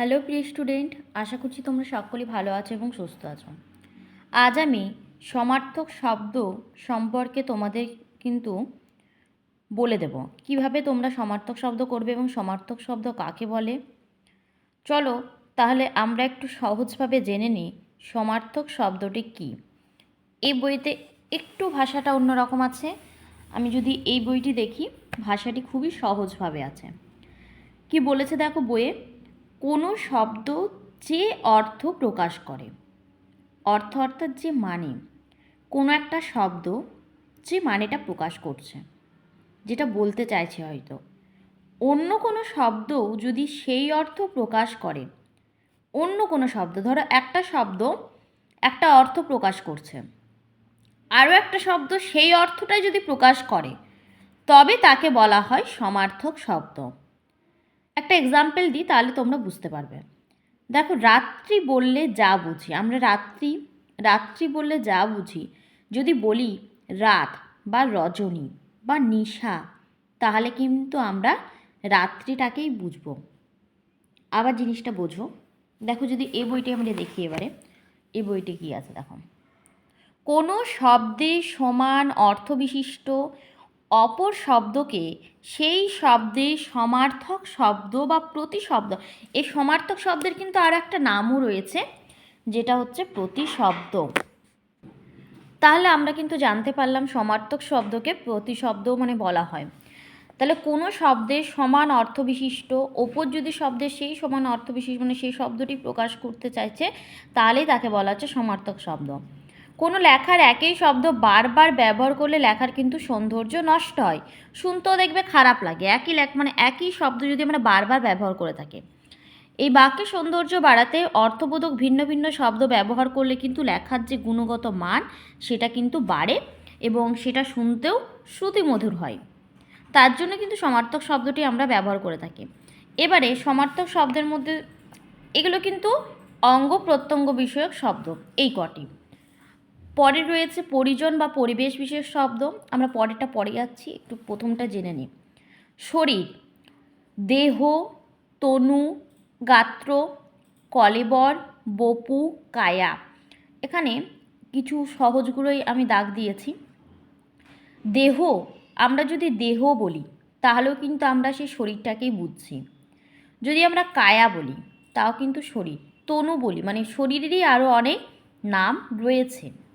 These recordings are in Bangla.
হ্যালো প্রিয় স্টুডেন্ট আশা করছি তোমরা সকলেই ভালো আছো এবং সুস্থ আছো। আজ আমি সমার্থক শব্দ সম্পর্কে তোমাদের কিন্তু বলে দেব। কীভাবে তোমরা সমার্থক শব্দ করবে এবং সমার্থক শব্দ কাকে বলে? চলো, তাহলে আমরা একটু সহজভাবে জেনে নিই সমার্থক শব্দটি কী। এই বইতে একটু ভাষাটা অন্যরকম আছে। আমি যদি এই বইটি দেখি, ভাষাটি খুবই সহজভাবে আছে। কি বলেছে দেখো বইয়ে? কোনো শব্দ যে অর্থ প্রকাশ করে। অর্থ অর্থাৎ যে মানে। কোনো একটা শব্দ যে মানেটা প্রকাশ করছে। যেটা বলতে চাইছে হয়তো। অন্য কোনো শব্দ যদি সেই অর্থ প্রকাশ করে, অন্য কোনো শব্দ, ধরো একটা শব্দ একটা অর্থ প্রকাশ করছে। আরও একটা শব্দ সেই অর্থটাই যদি প্রকাশ করে, তবে তাকে বলা হয় সমার্থক শব্দ। একটা এক্সাম্পল দিই, তাহলে তোমরা বুঝতে পারবে। দেখো, রাত্রি বললে যা বুঝি, আমরা রাত্রি রাত্রি বললে যা বুঝি, যদি বলি রাত বা রজনী বা নিশা, তাহলে কিন্তু আমরা রাত্রিটাকেই বুঝব। আবার জিনিসটা বোঝো। দেখো, যদি এ বইটি আমরা দেখি এবারে, এ বইটি কী আছে? দেখো। কোনো শব্দে সমান অর্থবিশিষ্ট অপর শব্দকে সেই শব্দে সমার্থক শব্দ বা প্রতিশব্দ। এই সমার্থক শব্দের কিন্তু আর একটা নামও রয়েছে, যেটা হচ্ছে প্রতিশব্দ। তাহলে আমরা কিন্তু জানতে পারলাম সমার্থক শব্দকে প্রতিশব্দ মানে বলা হয়। তাহলে কোনো শব্দের সমান অর্থবিশিষ্ট ওপর যদি শব্দের সেই সমান অর্থবিশিষ্ট মানে সেই শব্দটি প্রকাশ করতে চাইছে, তাহলেই তাকে বলা হচ্ছে সমার্থক শব্দ। কোনো লেখার একই শব্দ বারবার ব্যবহার করলে লেখার কিন্তু সৌন্দর্য নষ্ট হয়। শুনতেও দেখবে খারাপ লাগে। একই লেখ মানে একই শব্দ যদি আমরা বারবার ব্যবহার করে থাকি। এই বাক্যের সৌন্দর্য বাড়াতে অর্থবোধক ভিন্ন ভিন্ন শব্দ ব্যবহার করলে কিন্তু লেখার যে গুণগত মান, সেটা কিন্তু বাড়ে এবং সেটা শুনতেও শ্রুতিমধুর হয়। তার জন্য কিন্তু সমার্থক শব্দটি আমরা ব্যবহার করে থাকি। এবারে সমার্থক শব্দের মধ্যে এগুলো কিন্তু অঙ্গ প্রত্যঙ্গ বিষয়ক শব্দ, এই কটি। পরে রয়েছে পরিজন বা পরিবেশ বিশেষ শব্দ। আমরা পরেরটা পরে যাচ্ছি, একটু প্রথমটা জেনে নিই। শরীর, দেহ, তনু, গাত্র, কলেবর, বপু, কায়া। এখানে কিছু সহজগুলোই আমি দাগ দিয়েছি। দেহ, আমরা যদি দেহ বলি, তাহলেও কিন্তু আমরা সেই শরীরটাকেই বুঝছি। যদি আমরা কায়া বলি, তাও কিন্তু শরীর। তনু বলি মানে শরীরেরই আরও অনেক নাম রয়েছে।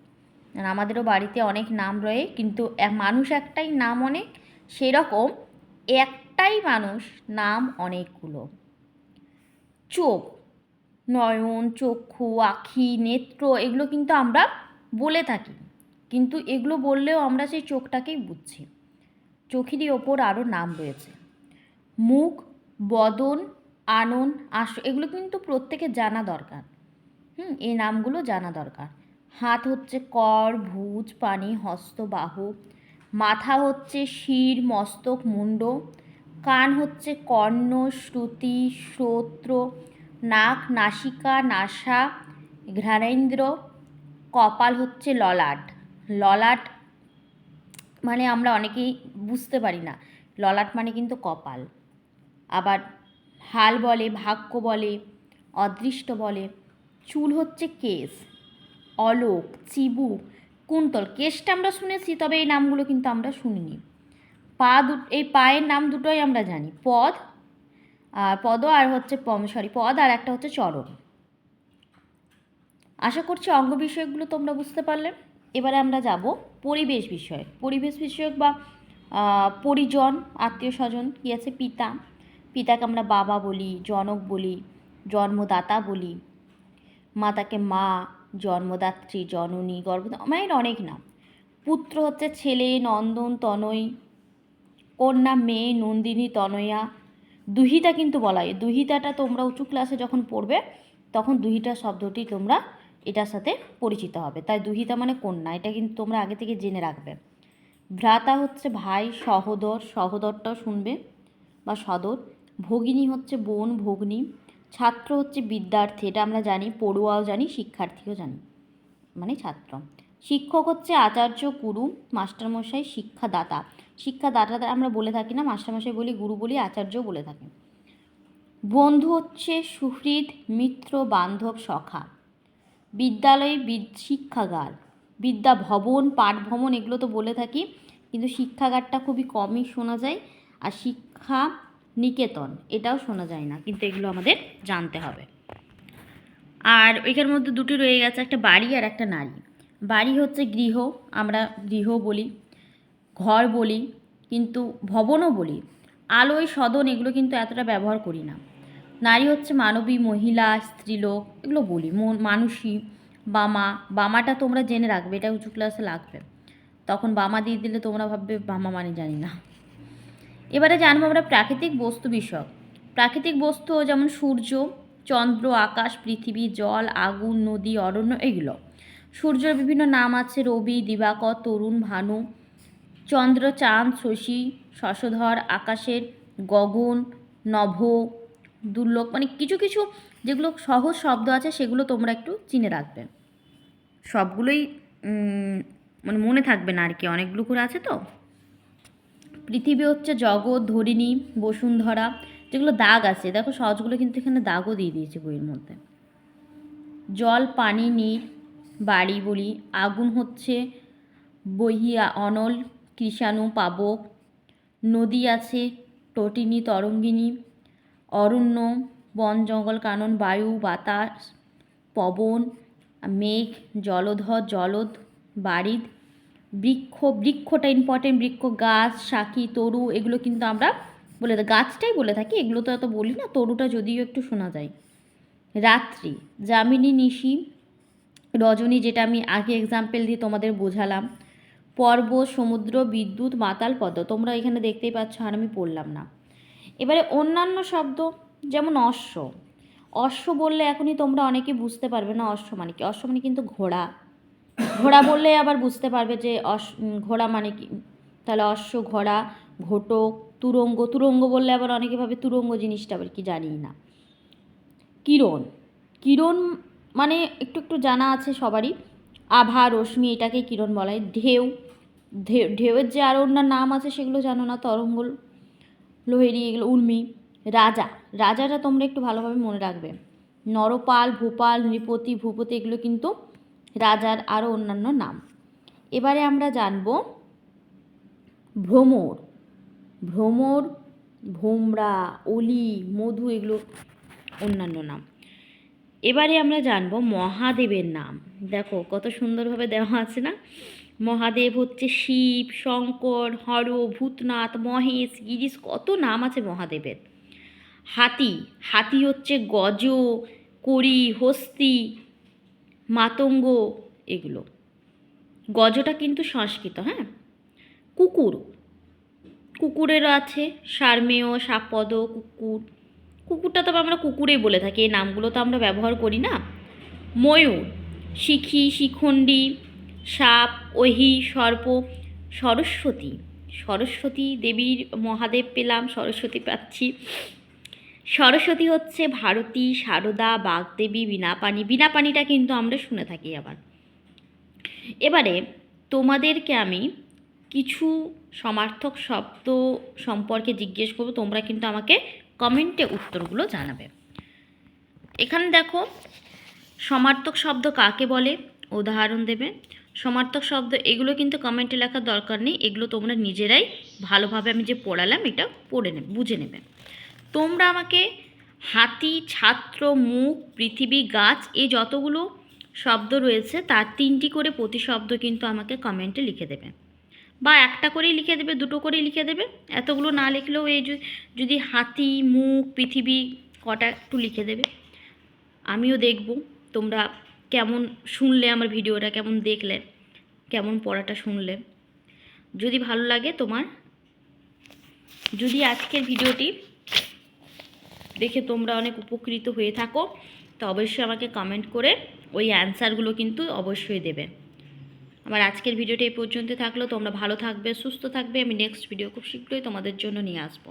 আর আমাদেরও বাড়িতে অনেক নাম রয়ে, কিন্তু মানুষ একটাই নাম অনেক, সেরকম একটাই মানুষ নাম অনেকগুলো। চোখ, নয়ন, চক্ষু, আখি, নেত্র, এগুলো কিন্তু আমরা বলে থাকি, কিন্তু এগুলো বললেও আমরা সেই চোখটাকেই বুঝছি। চোখেরই ওপর আরও নাম রয়েছে। মুখ, বদন, আনন আস এগুলো কিন্তু প্রত্যেকে জানা দরকার। হুম, এই নামগুলো জানা দরকার। হাত হচ্ছে কর, ভুজ, পানি, হস্ত, বাহু। মাথা হচ্ছে শির, মস্তক, মুন্ড। কান হচ্ছে কর্ণ, শ্রুতি, শ্রোত্র, নাক, নাসিকা, নাসা, ঘ্রাণেন্দ্র। কপাল হচ্ছে ললাট। ললাট মানে আমরা অনেকেই বুঝতে পারি না। ললাট মানে কিন্তু কপাল। আবার হাল বলে, ভাগ্য বলে, অদৃষ্ট বলে। চুল হচ্ছে কেশ অলোক, চিবু, কুন্তল। কেশটা আমরা শুনেছি, তবে এই নামগুলো কিন্তু আমরা শুনিনি। পা দু এই পায়ের নাম দুটোই আমরা জানি। পদ, আর পদ আর হচ্ছে পম সরি পদ আর একটা হচ্ছে চরণ। আশা করছি অঙ্গ বিষয়কগুলো তোমরা বুঝতে পারলে। এবারে আমরা যাব পরিবেশ বিষয়ক। পরিবেশ বিষয়ক বা পরিজন, আত্মীয় স্বজন, কী আছে? পিতা। পিতাকে আমরা বাবা বলি, জনক বলি, জন্মদাতা বলি, মাতাকে মা জন্মদাত্রী, জননী গর্ভদা মায়ের অনেক নাম। পুত্র হচ্ছে ছেলে, নন্দন, তনয়, কন্যা, মেয়ে, নন্দিনী, তনয়া। দুহিতা কিন্তু বলা হয়। দুহিতাটা তোমরা উঁচু ক্লাসে যখন পড়বে, তখন দুহিতা শব্দটি তোমরা এটার সাথে পরিচিত হবে। তাই দুহিতা মানে কন্যা, এটা কিন্তু তোমরা আগে থেকে জেনে রাখবে। ভ্রাতা হচ্ছে ভাই, সহোদর, সহোদরটাও শুনবে বা সদর। ভগিনী হচ্ছে বোন, ভগ্নী। ছাত্র হচ্ছে বিদ্যার্থী, এটা আমরা জানি, পড়ুয়াও জানি, শিক্ষার্থীও জানি মানে ছাত্র। শিক্ষক হচ্ছে আচার্য, গুরু, মাস্টারমশাই, শিক্ষাদাতা। শিক্ষাদাতা আমরা বলে থাকি না, মাস্টারমশাই বলি, গুরু বলি, আচার্যও বলে থাকি। বন্ধু হচ্ছে সুহৃদ, মিত্র, বান্ধব, সখা। বিদ্যালয়ে বিদ- শিক্ষাগার বিদ্যা ভবন পাঠ ভবন এগুলো তো বলে থাকি, কিন্তু শিক্ষাগারটা খুবই কমই শোনা যায়। আর শিক্ষা নিকেতন, এটাও শোনা যায় না, কিন্তু এগুলো আমাদের জানতে হবে। আর এখানের মধ্যে দুটি রয়ে গেছে, একটা বাড়ি আর একটা নারী। বাড়ি হচ্ছে গৃহ, আমরা গৃহ বলি, ঘর বলি, কিন্তু ভবনও বলি। আলোয় সদন এগুলো কিন্তু এতটা ব্যবহার করি না। নারী হচ্ছে মানবী, মহিলা, স্ত্রীলোক, এগুলো বলি, মন মানুষই বামা। বামাটা তোমরা জেনে রাখবে, এটা উঁচু ক্লাসে লাগবে। তখন বামা দিয়ে দিলে তোমরা ভাববে বামা মানে জানি না। এবারে জানব আমরা প্রাকৃতিক বস্তু বিষয়ক। প্রাকৃতিক বস্তু যেমন সূর্য, চন্দ্র, আকাশ, পৃথিবী, জল, আগুন, নদী, অরণ্য এগুলো। সূর্যের বিভিন্ন নাম আছে, রবি, দিবাকর, তরুণ, ভানু, চন্দ্র, চাঁদ, শশী, শশধর, আকাশের গগন, নভ, দুর্লভ মানে কিছু কিছু যেগুলো সহজ শব্দ আছে সেগুলো তোমরা একটু চিনে রাখবে। সবগুলোই মানে মনে থাকবে না আর কি, অনেকগুলো করে আছে তো? পৃথিবী হচ্ছে জগৎ, ধরিণী, বসুন্ধরা, যেগুলো দাগ আছে। দেখো, সহজগুলো কিন্তু এখানে দাগও দিয়ে দিয়েছে বইয়ের মধ্যে। জল, পানি, নীর, বাড়ি, বলি, আগুন হচ্ছে, বহিয়া অনল, কৃষাণু, পাবক, নদী আছে তটিনী তরঙ্গিনী, অরণ্য, বন, জঙ্গল, কানন, বায়ু, বাতাস, পবন, মেঘ, জলধর, জলদ, বারিদ বৃক্ষ, বৃক্ষটা ইম্পর্টেন্ট বৃক্ষ, গাছ শাকি তরু, এগুলো কিন্তু আমরা বলে গাছটাই বলে থাকি, এগুলো তো এত বলি না, তরুটা যদিও একটু শোনা যায়। রাত্রি, যামিনী নিশি, রজনী যেটা আমি আগে এক্সাম্পল দিয়ে তোমাদের বোঝালাম পর্বত সমুদ্র, বিদ্যুৎ, মাতাল পদ্ম, তোমরা এখানে দেখতেই পাচ্ছ আর আমি পড়লাম না। এবারে অন্যান্য শব্দ, যেমন অশ্ব অশ্ব বললে এখনই তোমরা অনেকে বুঝতে পারবে না অশ্ব মানে কি, অশ্ব মানে কিন্তু ঘোড়া ঘোড়া বললে আবার বুঝতে পারবে যে অশ ঘোড়া মানে কি? তাহলে অশ্ব, ঘোড়া ঘোটক তুরঙ্গ তুরঙ্গ বললে আবার অনেকে ভাবে তুরঙ্গ জিনিসটা আবার কি জানি না। কিরণ কিরণ মানে একটু একটু জানা আছে সবারই। আভা, রশ্মি এটাকে কিরণ বলা। হয় ঢেউ ঢেউ ঢেউয়ের যে আরও অন্য নাম আছে সেগুলো জানো না? তরঙ্গ লোহেরি, এগুলো উর্মি, রাজা। রাজাটা তোমরা একটু ভালোভাবে মনে রাখবে। নরপাল, ভূপাল, নৃপতি, ভূপতি এগুলো কিন্তু রাজার আরও অন্যান্য নাম। এবারে আমরা জানব ভ্রমর। ভ্রমর, ভোমরা, অলি, মধু এগুলো অন্যান্য নাম। এবারে আমরা জানব মহাদেবের নাম। দেখো কত সুন্দরভাবে দেওয়া আছে না? মহাদেব হচ্ছে শিব, শঙ্কর, হর, ভূতনাথ, মহেশ, গিরিশ, কত নাম আছে মহাদেবের। হাতি হাতি হচ্ছে গজ করি হস্তি মাতঙ্গ, এগুলো। গজটা কিন্তু সংস্কৃত হ্যাঁ? কুকুর। কুকুরেরও আছে, সারমেয়, সাপদ, কুকুর। কুকুরটা তবে আমরা কুকুরেই বলে থাকি, এই নামগুলো তো আমরা ব্যবহার করি না। ময়ূর, শিখি, শিখণ্ডী, সাপ, ওহি, সর্প, সরস্বতী। সরস্বতী দেবীর মহাদেব পেলাম, সরস্বতী পাচ্ছি সরস্বতী হচ্ছে ভারতী, সারদা, বাগদেবী বীণাপানি বীণাপানিটা কিন্তু আমরা শুনে থাকি আবার। এবারে তোমাদেরকে আমি কিছু সমার্থক শব্দ সম্পর্কে জিজ্ঞেস করব। তোমরা কিন্তু আমাকে কমেন্টে উত্তরগুলো জানাবে। এখানে দেখো, সমার্থক শব্দ কাকে বলে? উদাহরণ দেবে। সমার্থক শব্দ, এগুলো কিন্তু কমেন্টে লেখার দরকার নেই। এগুলো তোমরা নিজেরাই ভালোভাবে আমি যে পড়ালাম, এটা পড়ে নেবে, বুঝে নেবে। তোমরা আমাকে হাতি, ছাত্র, মুখ, পৃথিবী, গাছ, এই যতগুলো শব্দ রয়েছে, তার তিনটি করে প্রতিশব্দ কিন্তু আমাকে কমেন্টে লিখে দেবে। বা একটা করেই লিখে দেবে, দুটো করেই লিখে দেবে। এতগুলো না লিখলেও এই যদি হাতি, মুখ, পৃথিবী কটা একটু লিখে দেবে। আমিও দেখব তোমরা কেমন শুনলে আমার ভিডিওটা, কেমন দেখলে, কেমন পড়াটা শুনলে। যদি ভালো লাগে তোমার, যদি আজকের ভিডিওটি দেখে তোমরা অনেক উপকৃত হয়ে থাকো, তো অবশ্যই আমাকে কমেন্ট করে ওই অ্যান্সারগুলো কিন্তু অবশ্যই দেবে। আমার আজকের ভিডিওটা এই পর্যন্ত থাকল, তোমরা ভালো থাকবে, সুস্থ থাকবে, আমি নেক্সট ভিডিও খুব শীঘ্রই তোমাদের জন্য নিয়ে আসব।